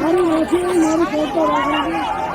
મારું ઓછી મારું ફોટો રાખવાનું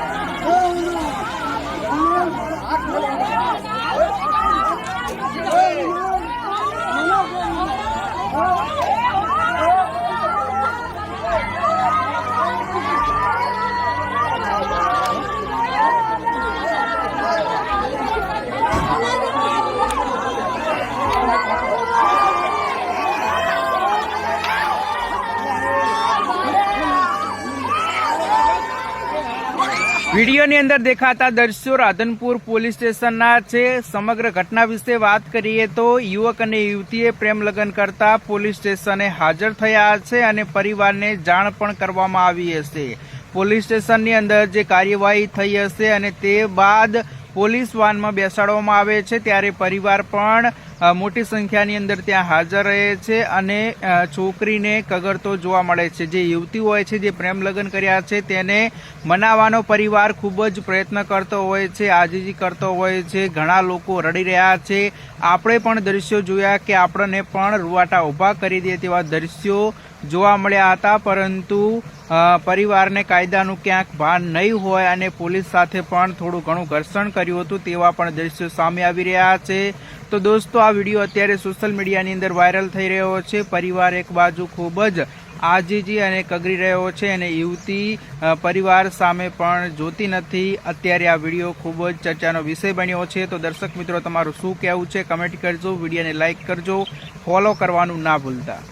વિડીયોની અંદર દેખાતા દ્રશ્યો રાધનપુર પોલીસ સ્ટેશનના છે. સમગ્ર ઘટના વિશે વાત કરીએ તો યુવક અને યુવતીએ પ્રેમ લગ્ન કરતા પોલીસ સ્ટેશને હાજર થયા છે અને પરિવારને જાણ પણ કરવામાં આવી હશે. પોલીસ સ્ટેશનની અંદર જે કાર્યવાહી થઈ હશે અને તે બાદ પોલીસ વાનમાં બેસાડવામાં આવે છે ત્યારે પરિવાર પણ મોટી સંખ્યાની અંદર ત્યાં હાજર રહે છે અને છોકરીને કગરતો જોવા મળે છે. જે યુવતી હોય છે, જે પ્રેમ લગ્ન કર્યા છે, તેને મનાવવાનો પરિવાર ખૂબ જ પ્રયત્ન કરતો હોય છે, આજીજી કરતો હોય છે, ઘણા લોકો રડી રહ્યા છે. આપણે પણ દ્રશ્યો જોયા કે આપણને પણ રૂવાટા ઊભા કરી દે તેવા દ્રશ્યો જોવા મળ્યા હતા, પરંતુ પરિવારને કાયદાનું ક્યાંક ભાન નહીં હોય અને પોલીસ સાથે પણ થોડું ઘણું ઘર્ષણ કર્યું હતું તેવા પણ દ્રશ્યો સામે આવી રહ્યા છે. તો દોસ્તો, આ વીડિયો અત્યારે સોશિયલ મીડિયાની અંદર વાયરલ થઈ રહ્યો છે. પરિવાર એક બાજુ ખૂબ જ આજીજી અને કગરી રહ્યો છે અને યુવતી પરિવાર સામે પણ જોતી નથી. અત્યારે આ વીડિયો ખૂબ જ ચર્ચાનો વિષય બન્યો છે. તો દર્શક મિત્રો, તમારું શું કહેવું છે? કમેન્ટ કરજો, વિડીયોને લાઇક કરજો. ફોલો કરવાનું ના ભૂલતા.